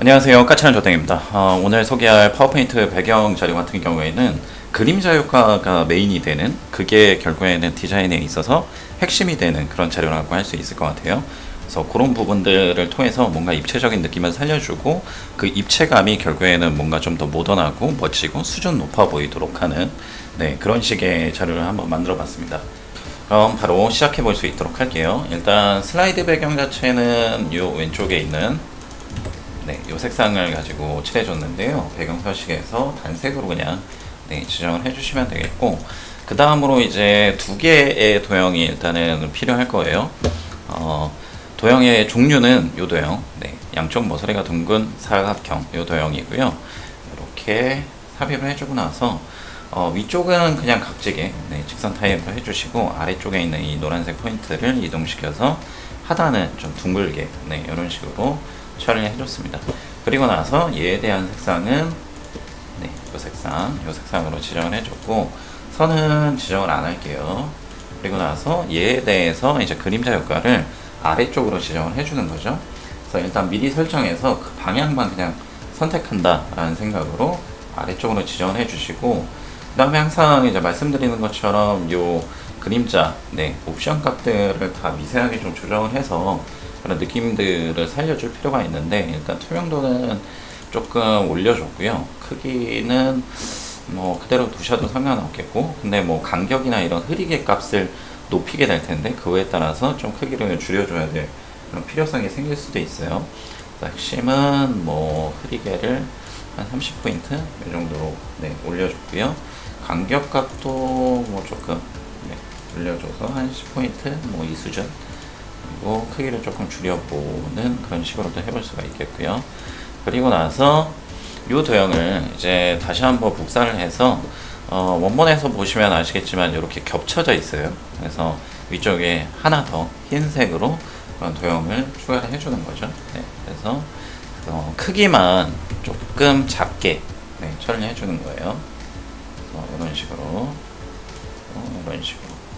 안녕하세요. 까치는 조땡입니다. 어, 오늘 소개할 파워포인트 배경 자료 같은 경우에는 그림자 효과가 메인이 되는 그게 결국에는 디자인에 있어서 핵심이 되는 그런 자료라고 할 수 있을 것 같아요. 그래서 그런 부분들을 통해서 뭔가 입체적인 느낌을 살려주고 그 입체감이 결국에는 뭔가 좀 더 모던하고 멋지고 수준 높아 보이도록 하는 네, 그런 식의 자료를 한번 만들어 봤습니다. 그럼 바로 시작해 볼 수 있도록 할게요. 일단 슬라이드 배경 자체는 이 왼쪽에 있는 네, 이 색상을 가지고 칠해줬는데요. 배경 서식에서 단색으로 그냥 네, 지정을 해주시면 되겠고 그 다음으로 이제 두 개의 도형이 일단은 필요할 거예요. 어, 도형의 종류는 요 도형, 네, 양쪽 모서리가 둥근 사각형 요 도형이고요. 이렇게 삽입을 해주고 나서 어, 위쪽은 그냥 각지게 네, 직선 타입으로 해주시고 아래쪽에 있는 이 노란색 포인트를 이동시켜서 하단은 좀 둥글게 네, 이런 식으로 처리를 해줬습니다. 그리고 나서 얘에 대한 색상은 네, 이 색상, 이 색상으로 지정을 해줬고 선은 지정을 안 할게요. 그리고 나서 얘에 대해서 이제 그림자 효과를 아래쪽으로 지정을 해주는 거죠. 그래서 일단 미리 설정해서 그 방향만 그냥 선택한다라는 생각으로 아래쪽으로 지정을 해주시고 그 다음에 항상 이제 말씀드리는 것처럼 요 그림자, 네, 옵션 값들을 다 미세하게 좀 조정을 해서 그런 느낌들을 살려줄 필요가 있는데 일단 투명도는 조금 올려줬고요. 크기는 뭐 그대로 두셔도 상관없겠고 근데 뭐 간격이나 이런 흐리게 값을 높이게 될 텐데 그거에 따라서 좀 크기를 줄여줘야 될 그런 필요성이 생길 수도 있어요. 핵심은 뭐 흐리게를 한 30포인트 이 정도로 네, 올려줬고요. 간격 값도 뭐 조금 네, 올려줘서 한 10포인트 뭐 이 수준 그리고 크기를 조금 줄여보는 그런 식으로도 해볼 수가 있겠고요. 그리고 나서 이 도형을 이제 다시 한번 복사를 해서 어, 원본에서 보시면 아시겠지만 이렇게 겹쳐져 있어요. 그래서 위쪽에 하나 더 흰색으로 그런 도형을 추가를 해주는 거죠. 네, 그래서 어, 크기만 조금 작게 네, 처리를 해주는 거예요. 어, 이런 식으로 어, 이런 식으로 네,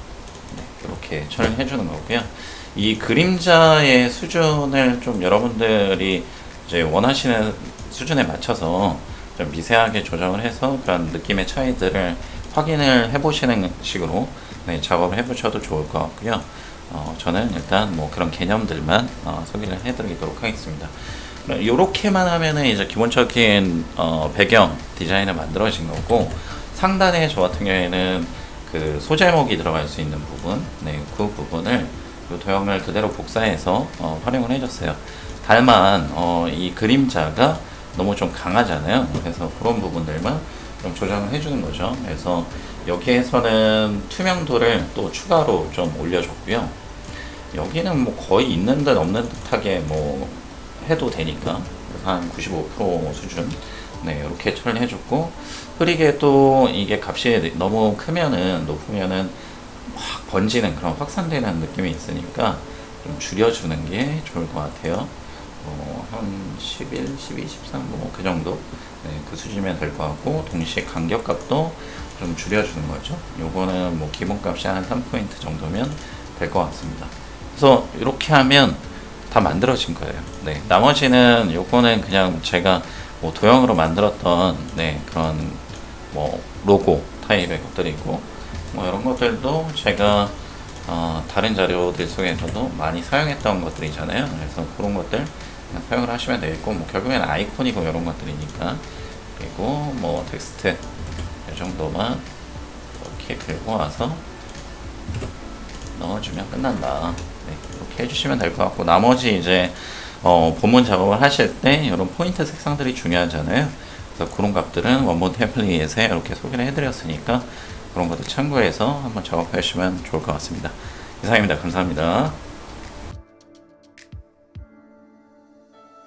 이렇게 처리를 해주는 거고요. 이 그림자의 수준을 좀 여러분들이 이제 원하시는 수준에 맞춰서 좀 미세하게 조정을 해서 그런 느낌의 차이들을 확인을 해보시는 식으로 네, 작업을 해보셔도 좋을 것 같고요. 어, 저는 일단 뭐 그런 개념들만 어, 소개를 해드리도록 하겠습니다. 이렇게만 하면은 이제 기본적인 어, 배경 디자인을 만들어진 거고 상단에 저 같은 경우에는 그 소제목이 들어갈 수 있는 부분, 네, 그 부분을 이 도형을 그대로 복사해서 어, 활용을 해줬어요. 다만 어, 이 그림자가 너무 좀 강하잖아요. 그래서 그런 부분들만 좀 조정을 해주는 거죠. 그래서 여기에서는 투명도를 또 추가로 좀 올려줬고요. 여기는 뭐 거의 있는 듯 없는 듯하게 뭐 해도 되니까 한 95% 수준 네 이렇게 처리해줬고 흐리게 또 이게 값이 너무 크면은 높으면은 확 번지는 그런 확산되는 느낌이 있으니까 좀 줄여주는 게 좋을 것 같아요. 어, 한 11, 12, 13, 뭐 그 정도 네, 그 수준이면 될 것 같고 동시에 간격값도 좀 줄여주는 거죠. 요거는 뭐 기본값이 한 3포인트 정도면 될 것 같습니다. 그래서 이렇게 하면 다 만들어진 거예요. 네, 나머지는 요거는 그냥 제가 뭐 도형으로 만들었던 네, 그런 뭐 로고 타입의 것들이고 뭐 이런 것들도 제가 어, 다른 자료들 속에서도 많이 사용했던 것들이잖아요. 그래서 그런 것들 사용을 하시면 되겠고 뭐 결국에는 아이콘이고 이런 것들이니까 그리고 뭐 텍스트 이 정도만 이렇게 긁고 와서 넣어주면 끝난다. 네, 이렇게 해주시면 될 것 같고 나머지 이제 어, 본문 작업을 하실 때 이런 포인트 색상들이 중요하잖아요. 그래서 그런 값들은 원본 템플릿에 이렇게 소개를 해드렸으니까 그런 것들 참고해서 한번 작업하시면 좋을 것 같습니다. 이상입니다. 감사합니다.